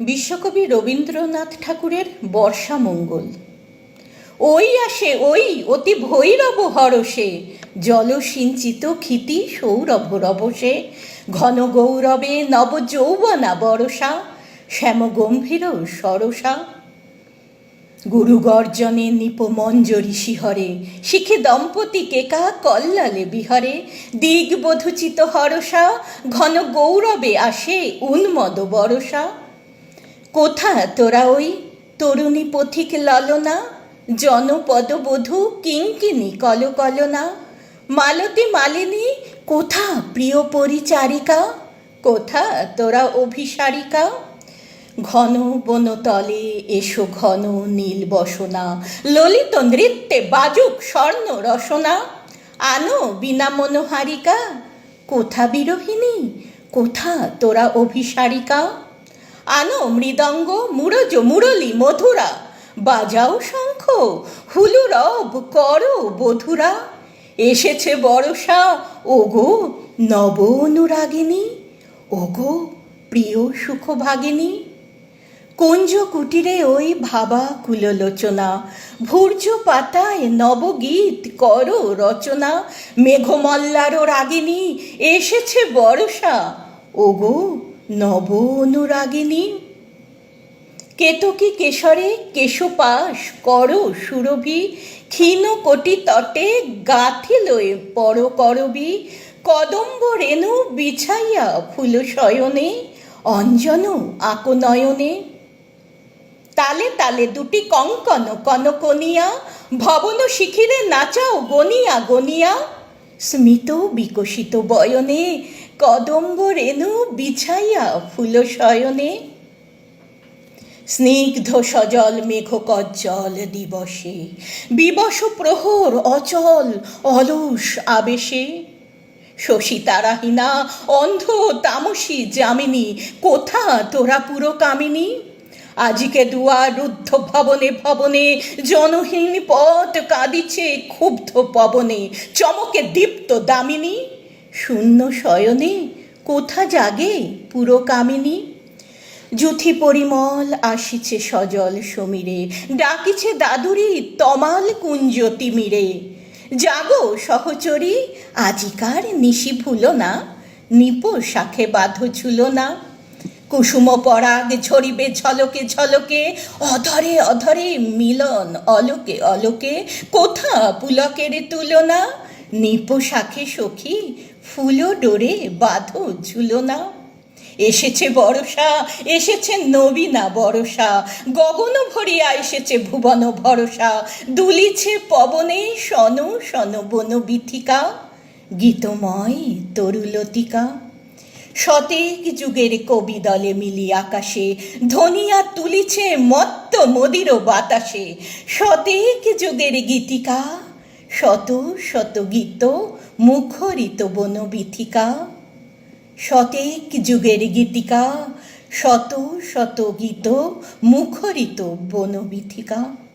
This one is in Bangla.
বিশ্বকবি রবীন্দ্রনাথ ঠাকুরের বর্ষা মঙ্গল। ওই আসে, ওই অতি ভৈরব হরসে জলসিঞ্চিত ক্ষিতি সৌরভ রবসে, ঘন গৌরবে নব যৌবনা বরসা, শ্যাম গম্ভীর সরসা। গুরু গর্জনে নিপমঞ্জরি শিহরে, শিখে দম্পতি কেকা কল্লালে বিহরে, দিগবধূচিত হরসা ঘন গৌরবে আসে উন্মদ বরসা। কোথা তোরা ওই তরুণী পথিক ললনা, জনপদ বধূ কিঙ্কিনি কলকলনা? মালতী মালিনী, কোথা প্রিয় পরিচারিকা? কোথা তোরা অভিসারিকা? ঘন বনতলে এসো ঘন নীল বসনা, ললিত নৃত্যে বাজুক স্বর্ণ রসনা। আনো বিনা মনোহারিকা, কোথা বিরোহিনী কোথা তোরা অভিসারিকা? আনো মৃদঙ্গ মুরজ মুরলি মধুরা বাজাও শঙ্খ, হুলু রব, করো বধুরা। এসেছে বরষা, ওগো নব অনুরাগিনী ওগো প্রিয় সুখভাগিনী। কুঞ্জ কুটিরে ওই ভাবা কুললোচনা ভূর্য পাতায় নবগীত কর রচনা। মেঘমল্লারও রাগিনী, এসেছে বরষা, ওগো নব অনুরাগিনী কেতকী কেশরে কেশপাশ কর সুরভি, ক্ষীণ কোটি তটে গাথিলয়ে পর করবি, কদম্ব রেণু বিছাইয়া ফুল শয়নে, অঞ্জন আকনয়নে। তালে তালে দুটি কঙ্কন কনকনিয়া, ভবন শিখিরে নাচাও গনিয়া গনিয়া স্মিত বিকশিত বয়নে, কদম্ব রেণু বিছাইয়া ফুল শয়নে। স্নিগ্ধ সজল মেঘ কজ্জল দিবসে, বিবশ প্রহর অচল অলস আবেশে। শশী তারাহীনা অন্ধ তামসী যামিনী, কোথা তোরা পুরো কামিনী? আজিকে দুয়ার রুদ্ধ ভবনে ভবনে জনহীন পথ কাঁদিছে ক্ষুব্ধ পবনে, চমকে দীপ্ত দামিনী, শূন্য শয়নে কোথা জাগে পুরো কামিনী? যুথি পরিমল আসিছে সজল সমীরে, ডাকিছে দাদুরি তমাল কুঞ্জ তিমিরে। জাগো সহচরী, আজিকার নিশি ভুলো না, নিপো শাখে বাঁধ ঝুলো না। কুসুম পরাগ ঝরিবে ঝলকে ঝলকে, অধরে অধরে মিলন অলোকে অলোকে, কোথা পুলকের তুলনা? নিপ শাখে সখী, ফুলো ডোরে বাঁধো ঝুলনা। এসেছে বরষা, এসেছে নবীনা বরষা, গগন ভরিয়া এসেছে ভুবন ভরসা, দুলিছে পবনে সন সন বন বিথিকা গীতময় তরুলতিকা। শতেক যুগের কবি দলে মিলি আকাশে ধনিয়া তুলিছে মত্ত মদির বাতাসে। শতেক যুগের গীতিকা, শত শত গীত মুখরিত বনবিথিকা। শতেক যুগের গীতিকা, শত শত গীত মুখরিত বনবিথিকা।